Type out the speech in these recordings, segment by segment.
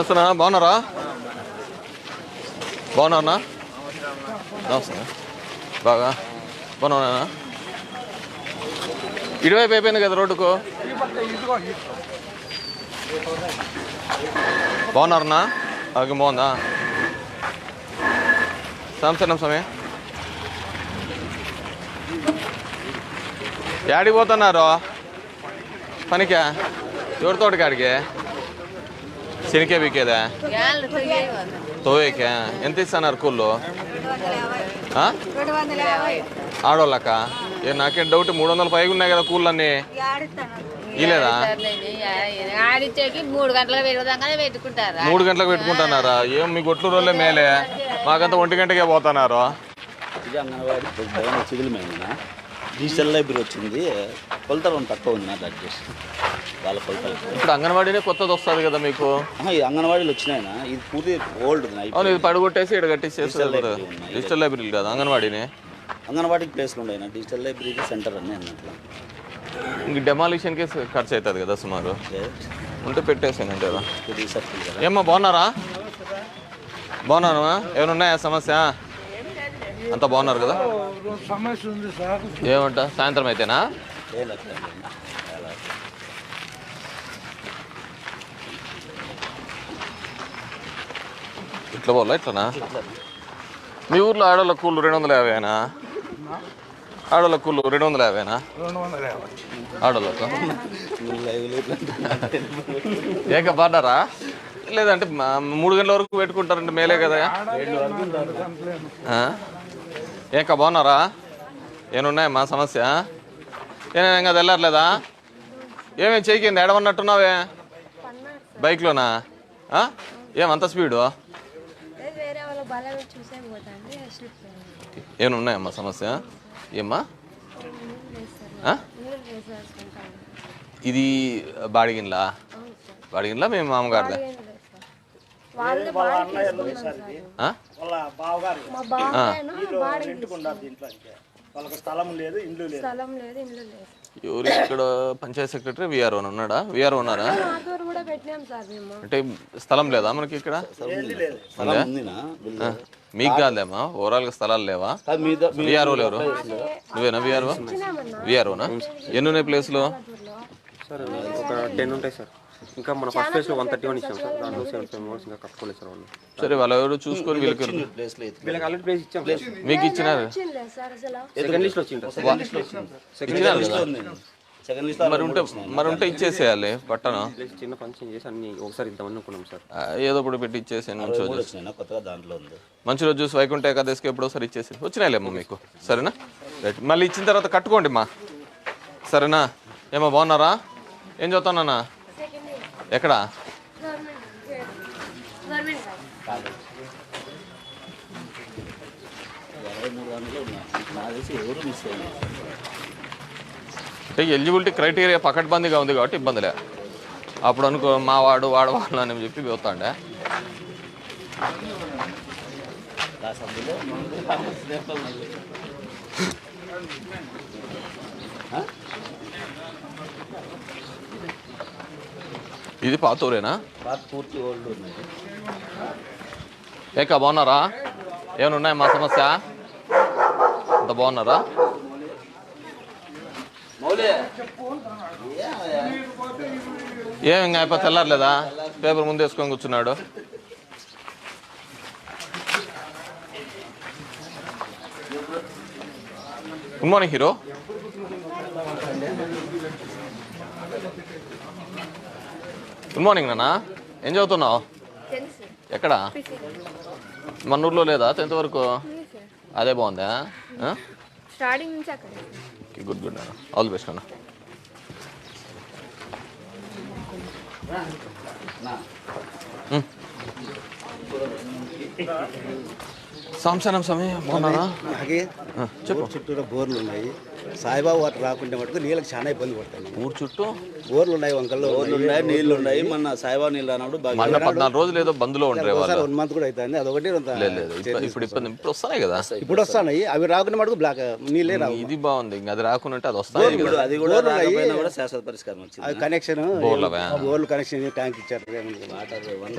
వస్తున్నా బాగున్నారా? బాగున్నారా నమస్తే. బాగా. బాగున్నానా ఇటువైపు అయిపోయింది కదా రోడ్డుకు? బాగున్నారన్నా? అది బాగుందా? సంవత్సరం సమయం యాడికి పోతున్నారు? పనికా? ఎవరితోటి కాడికి? శనికే బీకేదా? తోవేకే ఎంత ఇస్తున్నారు కూళ్ళు యాభై ఆడోళ్ళక? ఏ నాకేం డౌట్ మూడు వందల పైగా ఉన్నాయి కదా ఇలేదా గంటలకు పెరుగుదాకానే పెట్టుకుంటారా? మూడు గంటలకు పెట్టుకుంటున్నారా? ఏం మీ గొట్లు రోజులే మేలే? మాకంతా ఒంటి గంటకే పోతున్నారు. ఇది డిజిటల్ లైబ్రరీ వచ్చింది. కొలతలు తక్కువ ఉంది నాకు అడ్జస్ట్ వాళ్ళ కొలతలు. ఇప్పుడు అంగన్వాడీనే కొత్తది వస్తుంది కదా మీకు? ఈ అంగన్వాడీలు వచ్చినాయినా ఇది పూర్తి ఓల్డ్ అవును ఇది పడగొట్టేసి ఇక్కడ కట్టేసి Digital library ఉన్నాయి. డిజిటల్ లైబ్రరీ కాదు అంగన్వాడీనే. అంగన్వాడీకి ప్లేస్లు ఉన్నాయి డిజిటల్ లైబ్రరీకి సెంటర్ అన్నీ అన్నట్లు. ఇంక డెమాలిషన్కే ఖర్చు అవుతుంది కదా సుమారు. ఉంటే పెట్టేసాను కదా. ఏమ్మా బాగున్నారా? బాగున్నాను ఏమైనా ఉన్నాయా సమస్య? అంతా బాగున్నారు కదా? సమస్య ఉంది సార్ ఏమంట? సాయంత్రం అయితేనా? ఇట్లా పోలా ఇట్లనా? మీ ఊర్లో ఆడోళ్ళ కూలు రెండు వందల యాభైనా ఆడోళ్ళ కూలు రెండు వందల యాభైనా రెండు వందల యాభై ఆడోళ్ళకు? ఏక పాడారా లేదంటే మూడు గంటల వరకు పెట్టుకుంటారంటే మేలే కదా? ఏక బాగున్నారా? ఏమున్నాయి మా సమస్య? ఏమైనా ఇంకా తెల్లారలేదా? ఏమేమి చేయకింది ఎడమన్నట్టున్నావే బైక్లోనా? ఏమంత స్పీడు? వేరే వాళ్ళ బలం చూసే పోతాండి స్లిప్ ఏమైనా ఉన్నాయమ్మా సమస్య? ఏమ్మా? ఇది బాడిగిన్లా? బాడిగిన్లా మేము మామగారిదా? ఎవరు ఇక్కడ పంచాయత్ సెక్రటరీ? విఆర్ఓ ఉన్నాడా? విఆర్ఓ ఉన్నారా అంటే స్థలం లేదా మనకి ఇక్కడ? మీకు కాదేమా ఓవరాల్గా స్థలాలు లేవా? విఆర్ఓ లేరు నువ్వేనా విఆర్ఓ విఆర్ఓనా ఎన్ని ఉన్నాయి ప్లేస్లు సార్ ఒక టెన్ ఉంటాయి సార్. ఇంకా మన ఫస్ట్ ఫేజ్లో వన్ థర్టీ వన్ ఇచ్చాం సార్. దాంట్లో సెవెన్ ఫైవ్ మోడ్స్ ఇంకా కట్టుకోలేదు సార్ వాళ్ళు. సరే వాళ్ళు ఎవరు చూసుకొని వీళ్ళకి. వీళ్ళకి ఆల్రెడీ ప్లేస్ ఇచ్చాం మీకు ఇచ్చినారు? వచ్చింది సార్ అసలు. సెకండ్ లిస్ట్లో సార్ సెకండ్ లిస్ట్లో కదా? ఉంది. మరి ఉంటే మరి ఉంటే ఇచ్చేసేయాలి పట్టణం. చిన్న ఫంక్షన్ చేసి అన్ని ఒకసారి ఇద్దామని అనుకున్నాం సార్. ఏదో ఒకటి పెట్టి ఇచ్చేసాను మంచి రోజు కొత్తగా దాంట్లో ఉంది. మంచి రోజు చూసి వైకుంఠ ఏకాదశికి ఎప్పుడో సరే ఇచ్చేసి వచ్చినాయిలేమ్మా మీకు. సరేనా? రైట్ మళ్ళీ ఇచ్చిన తర్వాత కట్టుకోండి మా. సరేనా? ఏమో బాగున్నారా? ఏం చదువుతానా ఎక్కడ? అంటే ఎలిజిబిలిటీ క్రైటీరియా పకడ్బందీగా ఉంది కాబట్టి ఇబ్బందిలే. అప్పుడు అనుకో మా వాడు వాడవాళ్ళు అని చెప్పి పోతాండే సభ్యులు ఇది పాతూరేనా పాత పూర్తి ఓల్డ్ ఏకా బాగున్నారా? ఏమైనా ఉన్నాయి మా సమస్య? అంత బాగున్నారా? ఏం ఇంకా అయిపోతే తెల్లారలేదా? పేపర్ ముందు వేసుకొని కూర్చున్నాడు. Good morning hero good morning నాన్న. ఏం చదువుతున్నావు? ఎక్కడ? మన ఊర్లో లేదా? టెన్త్ వరకు? అదే బాగుందా? స్టార్టింగ్ నుంచి అక్కడ గుడ్ గుడ్ అన్న ఆల్ ది బెస్ట్ అన్న మ్. సంవత్సరం సమయం బాగున్నారా ఆ, చెప్పు. చుట్టూరా బోర్లు ఉన్నాయి. సాయిబాబా వాటర్ రాకుంటే మటుకు నీళ్ళకి చాలా ఇబ్బంది పడుతున్నాం ఊరు చుట్టూ? ఊర్లు ఉన్నాయి. వంకల్లో ఊర్లు ఉన్నాయి నీళ్ళు ఉన్నాయి. మన సాయిబాబా నీళ్ళు మొన్న పద్నాలుగు రోజులు ఏదో బంద్లో ఉండరే వాళ్ళు. వన్ మంత్ కూడా అవుతుంది అదొకటి కొంత లేదు లేదు ఇప్పుడు ఇప్పుడు ఇబ్బంది ఇప్పుడు వస్తున్నాయి కదా ఇప్పుడు వస్తున్నాయి అవి రాకుండా మటుకు బ్లాక్ నీళ్ళే రావు. ఇది బాగుంది. ఇంకా అది రాకుండా అది వస్తాయి ఇప్పుడు అది కూడా రాకపోయినా కూడా శాశ్వత పరిష్కారం వచ్చింది. అది కనెక్షన్? బోర్లు కనెక్షన్ ట్యాంక్ ఇచ్చారు.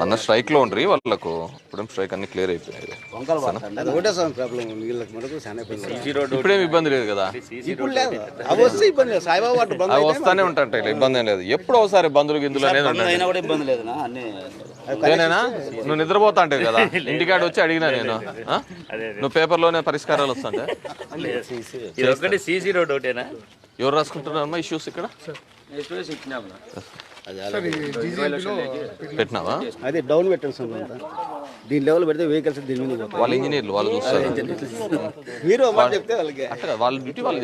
అన్న స్ట్రైక్లో ఉండ్రి వాళ్ళకు. ఇప్పుడు స్ట్రైక్ అన్ని క్లియర్ అయిపోయాయి వంకలు పడుతుంది? అది ఒకటే సార్ ప్రాబ్లం నీళ్ళకి మటుకు చాలా ఇబ్బంది పడుతుంది. ఇప్పుడేం ఇబ్బంది లేదు కదా? ఇప్పుడు లేదు. అవి వస్తే ఇబ్బంది లేదు. సాయిబాబా బంద్ అవి అయితే వస్తానే ఉంటాయి ఇబ్బంది ఏం లేదు. ఎప్పుడు ఒకసారి బంధువులు గిందులు అనేది బంద్ ఉంటాయి అయినా కూడా ఇబ్బంది లేదునా? అన్ని నేనేనా నువ్వు నిద్రపోతా అంటే కదా? ఇంటికాడ వచ్చి అడిగినా నేను. ఆ? నువ్వు పేపర్లోనే పరిష్కారాలు వస్తుంటే? ఇది సీసీ రోడ్ ఒకటేనా? ఎవరు రాసుకుంటున్నారమ్మా ఇష్యూస్ ఇక్కడ? పెట్టినావా? అదే డౌన్ పెట్టండి సార్ అంతా దీని లెవెల్ పెడితే వెహికల్స్ దీని మీద పోతాయి. వాళ్ళ ఇంజనీర్లు వాళ్ళు చూస్తారు. మీరు చెప్తే వాళ్ళకి. అట్లా వాళ్ళ డ్యూటీ వాళ్ళు